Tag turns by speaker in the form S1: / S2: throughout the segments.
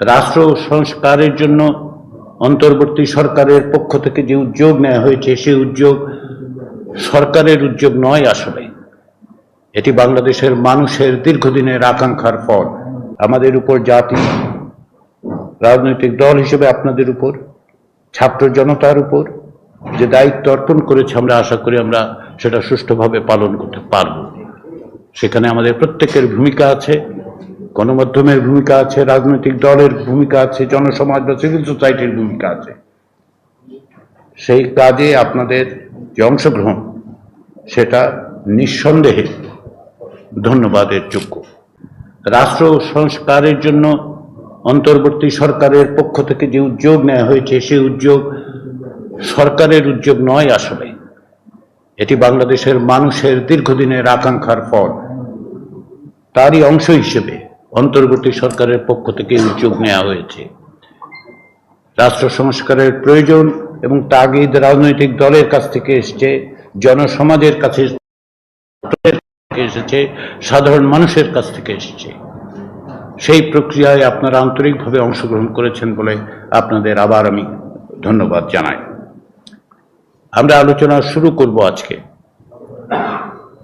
S1: রাষ্ট্র সংস্কারের জন্য অন্তর্বর্তী সরকারের পক্ষ থেকে যে উদ্যোগ নেওয়া হয়েছে, সেই উদ্যোগ সরকারের উদ্যোগ নয় আসলে। এটি বাংলাদেশের মানুষের দীর্ঘদিনের আকাঙ্ক্ষার ফল। আমাদের উপর জাতি, রাজনৈতিক দল হিসেবে আপনাদের উপর, ছাত্র জনতার উপর যে দায়িত্ব অর্পণ করেছে, আমরা আশা করি আমরা সেটা সুষ্ঠুভাবে পালন করতে পারব। সেখানে আমাদের প্রত্যেকের ভূমিকা আছে। গণমাধ্যমের ভূমিকা আছে, রাজনৈতিক দলের ভূমিকা আছে, জনসমাজ বা সিভিল সোসাইটির ভূমিকা আছে। সেই কাজে আপনাদের যে অংশগ্রহণ, সেটা নিঃসন্দেহে ধন্যবাদের যোগ্য। রাষ্ট্র সংস্কারের জন্য অন্তর্বর্তী সরকারের পক্ষ থেকে যে উদ্যোগ নেওয়া হয়েছে, সেই উদ্যোগ সরকারের উদ্যোগ নয় আসলে। এটি বাংলাদেশের মানুষের দীর্ঘদিনের আকাঙ্ক্ষার ফল। তারই অংশ হিসেবে অন্তর্বর্তী সরকারের পক্ষ থেকে উদ্যোগ নেওয়া হয়েছে। রাষ্ট্র সংস্কারের প্রয়োজন এবং তাগিদ রাজনৈতিক দলের কাছ থেকে এসছে, জনসমাজের কাছে এসেছে, সাধারণ মানুষের কাছ থেকে এসেছে। সেই প্রক্রিয়ায় আপনারা আন্তরিকভাবে অংশগ্রহণ করেছেন বলে আপনাদের আবার আমি ধন্যবাদ জানাই। আমরা আলোচনা শুরু করব আজকে।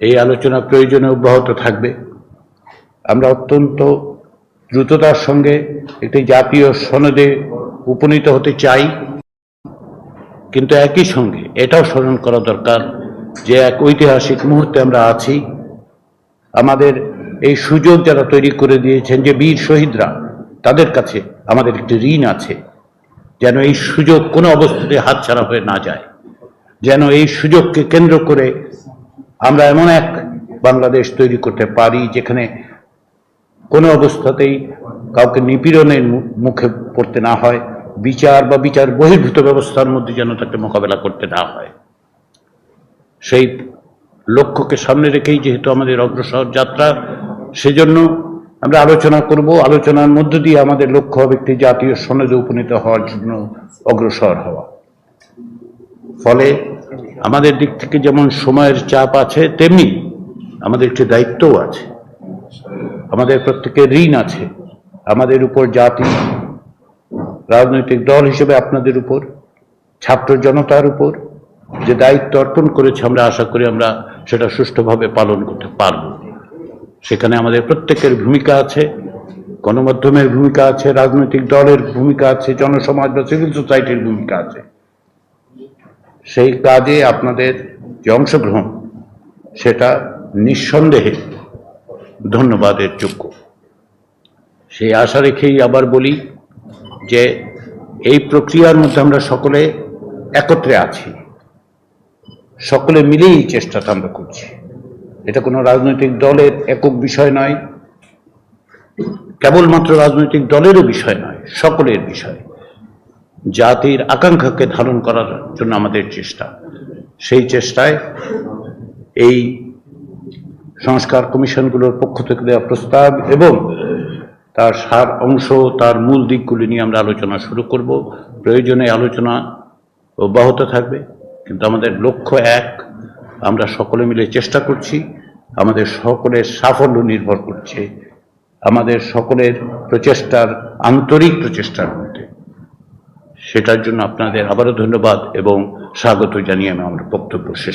S1: এই আলোচনা প্রয়োজনে অব্যাহত থাকবে। আমরা অত্যন্ত দ্রুততার সঙ্গে একটি জাতীয় সনদে উপনীত হতে চাই। কিন্তু একই সঙ্গে এটাও স্মরণ করা দরকার যে এক ঐতিহাসিক মুহূর্তে আমরা আছি। আমাদের এই সুযোগ যারা তৈরি করে দিয়েছেন যে বীর শহীদরা, তাদের কাছে আমাদের একটি ঋণ আছে। যেন এই সুযোগ কোনো অবস্থাতে হাতছাড়া হয়ে না যায়। যেন এই সুযোগকে কেন্দ্র করে আমরা এমন এক বাংলাদেশ তৈরি করতে পারি যেখানে কোনো অবস্থাতেই কাউকে নিপীড়নের মুখে পড়তে না হয়, বিচার বা বিচার বহির্ভূত ব্যবস্থার মধ্যে যেন তাকে মোকাবেলা করতে না হয়। সেই লক্ষ্যকে সামনে রেখেই যেহেতু আমাদের অগ্রসর যাত্রা, সেজন্য আমরা আলোচনা করব। আলোচনার মধ্য দিয়ে আমাদের লক্ষ্য হবে একটি জাতীয় সনদে উপনীত হওয়ার জন্য অগ্রসর হওয়া। ফলে আমাদের দিক থেকে যেমন সময়ের চাপ আছে, তেমনি আমাদের একটি দায়িত্বও আছে। আমাদের প্রত্যেকের ঋণ আছে। আমাদের উপর জাতি, রাজনৈতিক দল হিসেবে আপনাদের উপর, ছাত্র জনতার উপর যে দায়িত্ব অর্পণ করেছে, আমরা আশা করি আমরা সেটা সুষ্ঠুভাবে পালন করতে পারব। সেখানে আমাদের প্রত্যেকের ভূমিকা আছে, গণমাধ্যমের ভূমিকা আছে, রাজনৈতিক দলের ভূমিকা আছে, জনসমাজ বা সিভিল সোসাইটির ভূমিকা আছে। সেই কাজে আপনাদের যে অংশগ্রহণ, সেটা নিঃসন্দেহে ধন্যবাদের যোগ্য। সেই আশা রেখেই আবার বলি যে এই প্রক্রিয়ার মধ্যে আমরা সকলে একত্রে আছি। সকলে মিলেই চেষ্টাটা আমরা করছি। এটা কোনো রাজনৈতিক দলের একক বিষয় নয়, কেবলমাত্র রাজনৈতিক দলেরও বিষয় নয়, সকলের বিষয়। জাতির আকাঙ্ক্ষাকে ধারণ করার জন্য আমাদের চেষ্টা। সেই চেষ্টায় এই সংস্কার কমিশনগুলোর পক্ষ থেকে দেওয়া প্রস্তাব এবং তার সার অংশ, তার মূল দিকগুলি নিয়ে আমরা আলোচনা শুরু করব। প্রয়োজনে আলোচনা অব্যাহত থাকবে, কিন্তু আমাদের লক্ষ্য এক, আমরা সকলে মিলে চেষ্টা করছি, আমাদের সকলের সাফল্য নির্ভর করছে, আমাদের সকলের প্রচেষ্টার আন্তরিক প্রচেষ্টার মধ্যে। সেটার জন্য আপনাদের আবারও ধন্যবাদ এবং স্বাগত জানিয়ে আমি আমার বক্তব্য শেষ